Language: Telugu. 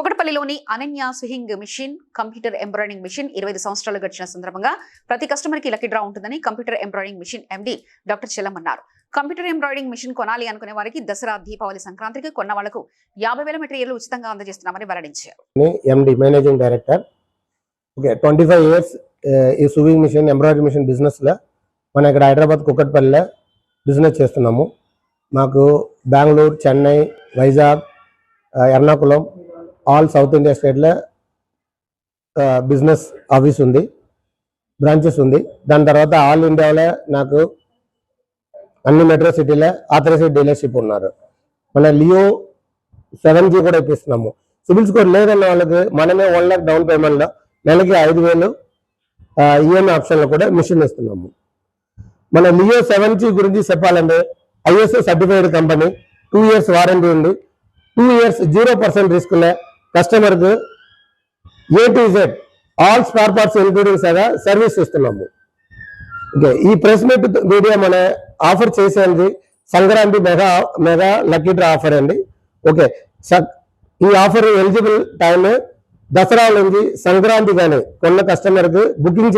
కుకటపల్లిలోని Ananya sewing machine computer embroidering machine ఇరవై ఐదు సంవత్సరాలు గడిచిన సందర్భంగా ప్రతి కస్టమర్కి లక్కీ డ్రా ఉంటుందని computer embroidering machine MD doctor Chellam అన్నారు. కంప్యూటర్ ఎంబ్రాయిడింగ్ మిషన్ కొనాలి అనుకునే వారికి దసరా దీపావళి సంక్రాంతికి కొన్న వాళ్ళకు యాభై వేల మెటీరియల్ ఉచితంగా అందజేస్తున్నామని వెల్లడించారు. MD managing director. Okay twenty five years ఈ సూవింగ్ మిషన్ ఎంబ్రాయిడరీ మిషన్ బిజినెస్లో మనం ఇక్కడ హైదరాబాద్ కుక్కట్పల్లిలో బిజినెస్ చేస్తున్నాము. మాకు Bengaluru Chennai Vizag Ernakulam all south India స్టేట్లో బిజినెస్ ఆఫీస్ ఉంది బ్రాంచెస్ ఉంది. దాని తర్వాత ఆల్ ఇండియాలో నాకు అన్ని మెట్రో సిటీలో ఆథరైజ్డ్ డీలర్షిప్ ఉన్నారు. మన లియో సెవెన్ జీ కూడా ఇప్పిస్తున్నాము. సిబిల్ స్కోర్ లేదన్న వాళ్ళకి మనమే వన్ ల్యాక్ డౌన్ పేమెంట్లో నెలకి ఐదు వేలు ఈఎంఐ ఆప్షన్లో కూడా మిషన్ ఇస్తున్నాము మన లియో సెవెన్ జీ గురించి చెప్పాలంటే ISO certified company two years warranty ఉంది. టూ ఇయర్స్ జీరో పర్సెంట్ రిస్క్లే కస్టమర్కు A to Z all spare parts including సగా service ఇస్తున్నాము ఓకే ఈ ప్రెస్ మీట్ మీడియా మన ఆఫర్ చేసేది Sankranti mega mega lucky draw offer అండి. ఓకే ఈ ఆఫర్ ఎలిజిబుల్ టైం దసరా నుంచి సంక్రాంతి కానీ కొన్న కస్టమర్కి బుకింగ్